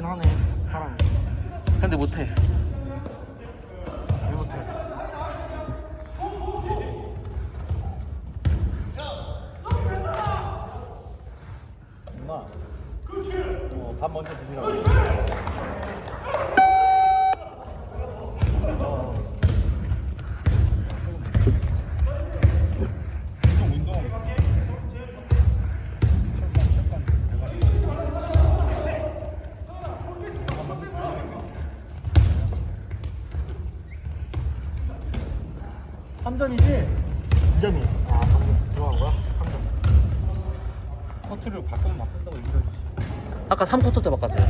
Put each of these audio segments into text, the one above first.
있긴 하네 사람이 근데 못해. 왜 못해 엄마. 어, 밥 먼저 드시라고. 어. 운동 운동. 잠깐 잠깐. 3점이지? 2점이 아 방금 들어간 거야? 3점 커트를 바꾸면 바꾼다고 얘기를 해주지. 아까 3쿼터 때 바꿨어요.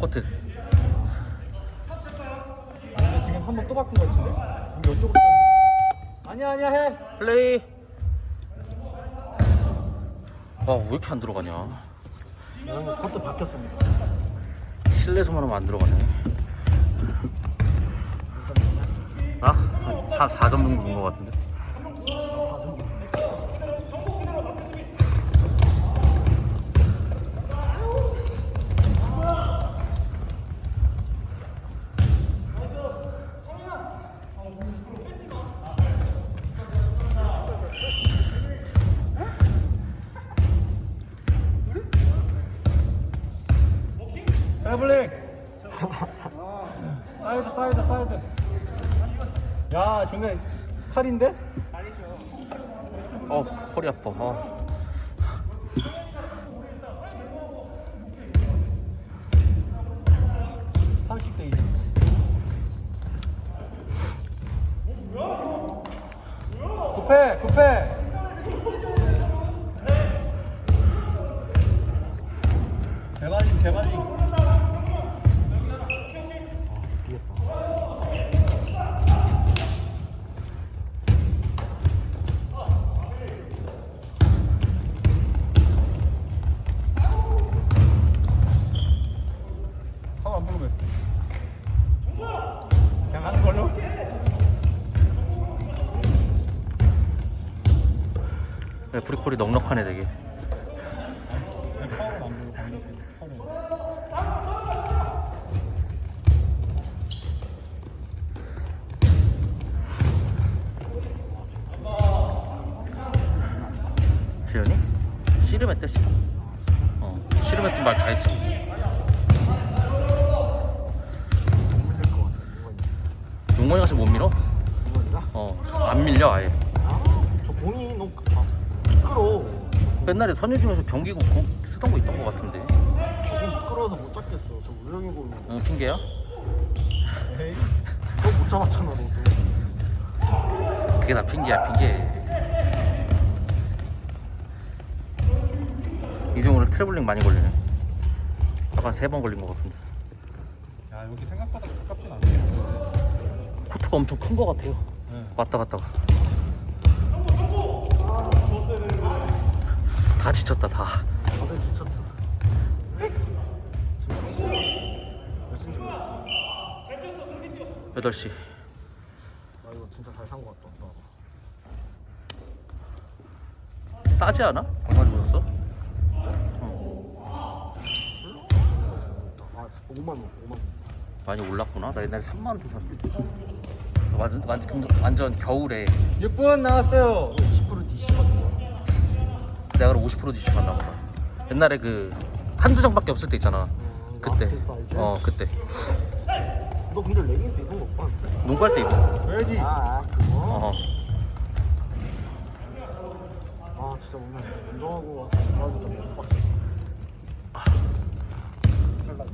코트. 근데 지금 한 번 또 바꾼 거 같은데? 우리 이쪽으로 좀- 아니야 아니야 해. 플레이. 아, 왜 이렇게 안 들어가냐? 이런 커트 바뀌었습니다 실내에서만 하면 안 들어가네. 2점 아? 한 4, 4점 정도 넣은 것 같은데? 4점 트래블링. 사이드 사이드 사이드. 야 좋네. 칼인데? 어, 허리 아파. 어. 삼십 대 20. 급해 급해. 대발링 대발링. 한안 부르면 그냥 하는 걸로? 네, 브리 콜이 넉넉하네 되게. 재현이? 씨름했대 씨름. 어, 씨름했으면 말 다 했지. 용건이 가서 못 밀어? 어, 안 밀려 아예. 아저 공이 너무 크- 아, 미끄러워 옛날에 선유 중에서 경기고 공 쓰던 거 있던 거 같은데. 저공 미끄러워서 못 잡겠어 저 우영이 공이 응, 핑계야? 에이 너못 잡았잖아 너도 그게 다 핑계야 핑계. 이종으로 트래블링 많이 걸리네. 아까 세 번 걸린 거 같은데. 야 여기 생각보다 가깝진 않네 코트가 엄청 큰 거 같아요. 네. 왔다 갔다가. 다 지쳤다 다. 다들 지쳤다 지금 몇 시야? 몇 시인지 모르겠지 8시. 나 이거 진짜 잘산거 같다 오빠 싸지 않아? 얼마 주고 샀어? 어. 아 5만 원 5만 원 많이 올랐구나. 나 옛날에 3만 원 주고 샀는데. 완전, 완전, 완전 겨울에 6분 나왔어요 20% DC거든요 내가 그럼 50% 디시 갔나 보다. 옛날에 그 한두 장밖에 없을 때 있잖아. 음, 그때. 사이즈? 어, 그때. 너 근데 레깅스 입은 거못 봤는데? 농구할 때 입어. 줘야지 아, 아 그거? 어. 아 진짜 오늘 운동하고 와서 운동하기 좀 빡세 잘나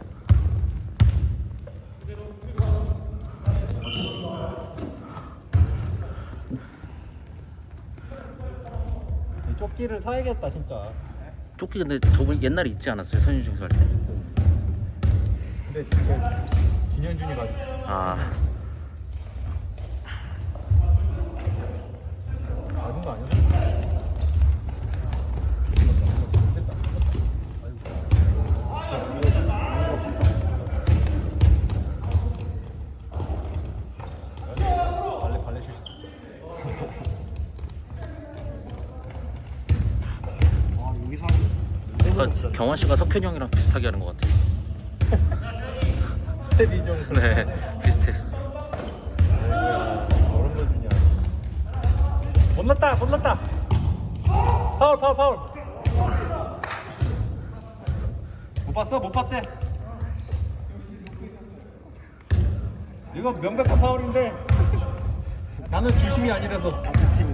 조끼를 사야겠다 진짜 조끼 근데 저거 옛날에 있지 않았어요? 선유중에서 할 때. 있어 근데 진짜 준현준이 가지고 아. 맞은 거 아니야? 됐다. 아이고. 발레 발레 슛. 아 약간 경환 씨가 석현이 형이랑 비슷하게 하는 것 같아. 스텝 이정. 네, 비슷했어. 아이고야 저런 거 주냐. 못 났다 못 났다. 파울 파울 파울. 못 봤어 못 봤대. 이거 명백한 파울인데 나는 주심이 아니라서 같은 팀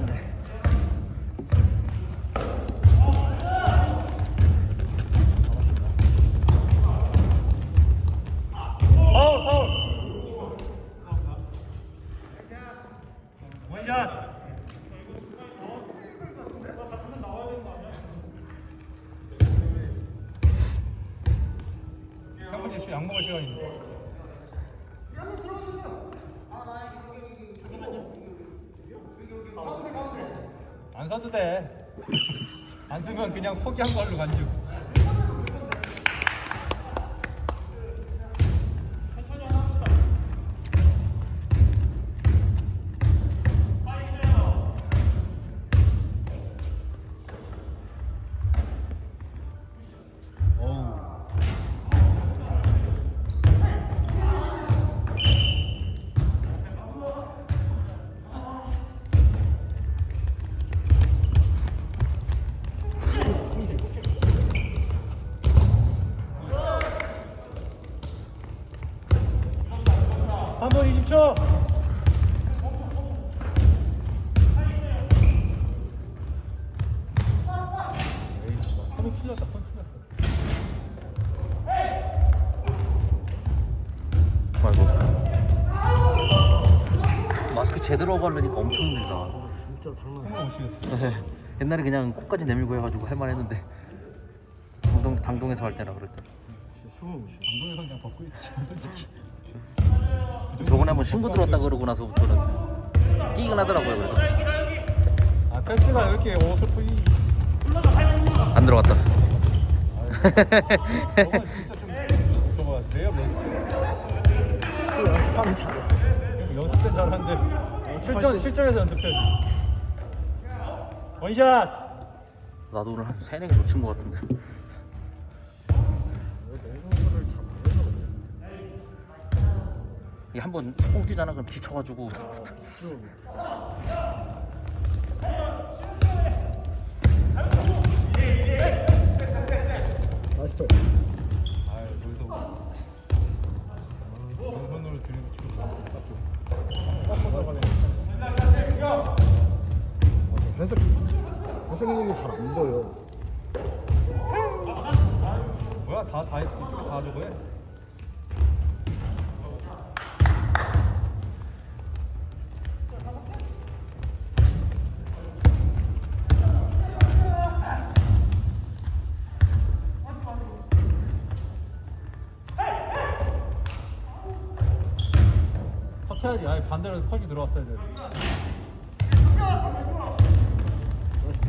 써도 돼. 안 쓰면 그냥 포기한 걸로 간주. 한분 20초. 한번 틀렸다, 펀 틀렸어. 아이고. 마스크 제대로 하고 하려니까 엄청 힘들다. 어, 진짜 장난 아니야. 오시겠어. 옛날에 그냥 코까지 내밀고 해가지고 할만 했는데 당동 당동에서 할 때나 그럴 때. 진짜 숨을 못 쉬어. 감독에서 그냥 벗고 있지, 솔직히. 저번에 한번 신고 들었다 그러고 나서부터는 끼긴 하더라고요. 그래서 아, 패스가 왜 이렇게 어설프이. 안 들어갔다. 저거 진짜 좀. 저거 레이업 연습. 또 연습하면 잘해. 연습 때 잘하는데 실전 실전에서 연습해야지. 원샷. 나도 오늘 한 세네 개 놓친 것 같은데. 왜 농구를 잘 못해서 그래. 이게 한번 뽕 뛰잖아 그럼 지쳐가지고 아, 아, 다다 다 저거 해. 쳐야지. 아니 반대로 컷이 들어왔어야 돼.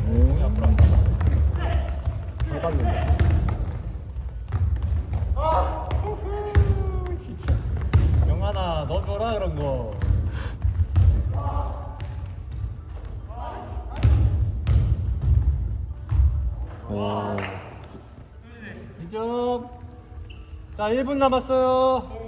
공이 앞으로 안 가. 잘 봤는데. 진짜. 영환아, 너 줘라 그런 거. 오. 2점. 자, 1분 남았어요.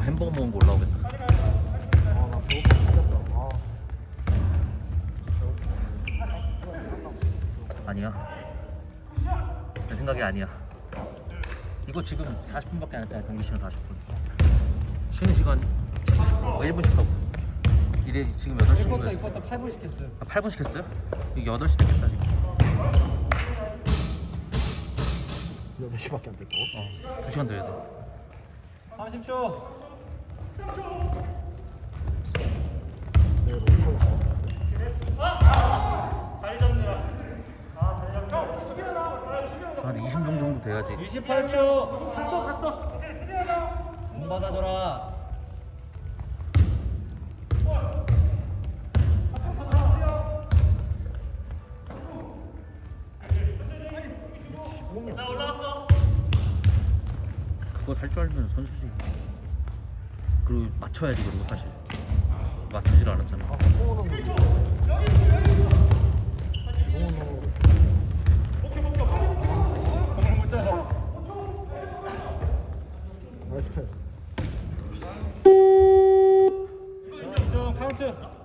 어 햄버거 먹은 거 올라오겠다. 아. 아니야. 내 생각이 아니야. 이거 지금 40분밖에 안 했잖아. 경기 시간 40분. 쉬는 시간 10분씩 하고 1분씩 하고. 이래 지금 8시인 1쿼터, 거였어. 2쿼터 8분 시켰어요. 아, 8분씩 했어요? 이게 8시 됐겠다 지금. 8시밖에 안 됐고. 어, 2시간 더 해야 돼. 30초. 20분 정도 돼야지 28초 갔어 갔어 문 받아줘라 나 올라왔어 그거 할 줄 알면 선수지 그리고 맞춰야지 그리고 사실 맞추질 않았잖아. 나이스 패스. 인정, 카운트.